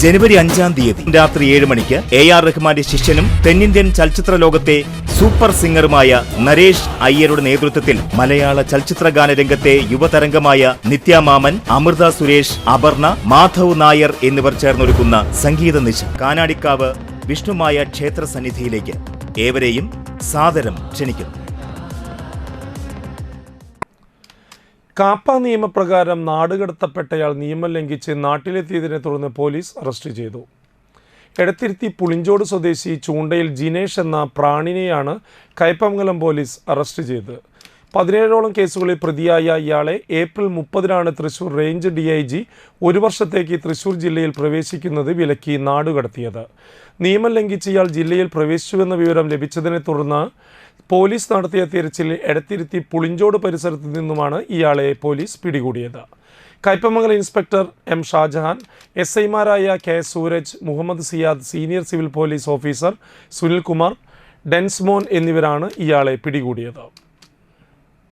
ജനുവരി അഞ്ചാം തീയതി രാത്രി ഏഴ് മണിക്ക് എ ആർ റഹ്മാന്റെ ശിഷ്യനും തെന്നിന്ത്യൻ ചലച്ചിത്ര ലോകത്തെ സൂപ്പർ സിംഗറുമായ നരേഷ് അയ്യരുടെ നേതൃത്വത്തിൽ മലയാള ചലച്ചിത്ര ഗാന രംഗത്തെ യുവതരംഗമായ നിത്യാമാമൻ അമൃത സുരേഷ് അപർണ മാധവ് നായർ എന്നിവർ ചേർന്നൊരുക്കുന്ന സംഗീത നിശ. കാനാടിക്കാവ് വിഷ്ണുമായ ക്ഷേത്ര സന്നിധിയിലേക്ക് ഏവരെയും സാദരം ക്ഷണിക്കുന്നു. കാപ്പ നിയമപ്രകാരം നാടുകടത്തപ്പെട്ടയാൾ നിയമം ലംഘിച്ച് നാട്ടിലെത്തിയതിനെ തുടർന്ന് പോലീസ് അറസ്റ്റ് ചെയ്തു. എടത്തിരുത്തി പുളിഞ്ചോട് സ്വദേശി ചൂണ്ടയിൽ ജിനേഷ് എന്ന പ്രാണിനെയാണ് കയ്പമംഗലം പോലീസ് അറസ്റ്റ് ചെയ്തത്. പതിനേഴോളം കേസുകളിൽ പ്രതിയായ ഇയാളെ ഏപ്രിൽ മുപ്പതിനാണ് Thrissur range D I G ഒരു വർഷത്തേക്ക് തൃശൂർ ജില്ലയിൽ പ്രവേശിക്കുന്നത് വിലക്കി നാടുകടത്തിയത്. നിയമം ലംഘിച്ച് ഇയാൾ ജില്ലയിൽ പ്രവേശിച്ചുവെന്ന വിവരം ലഭിച്ചതിനെ തുടർന്ന് പോലീസ് നടത്തിയ തിരച്ചിൽ എടത്തിരുത്തി പുളിഞ്ചോട് പരിസരത്ത് നിന്നുമാണ് ഇയാളെ പോലീസ് പിടികൂടിയത്. Kaipamangalam inspector M Shajahan S ഐമാരായ K Sooraj Muhammad Siyad senior civil police officer Sunilkumar Densmon എന്നിവരാണ് ഇയാളെ പിടികൂടിയത്.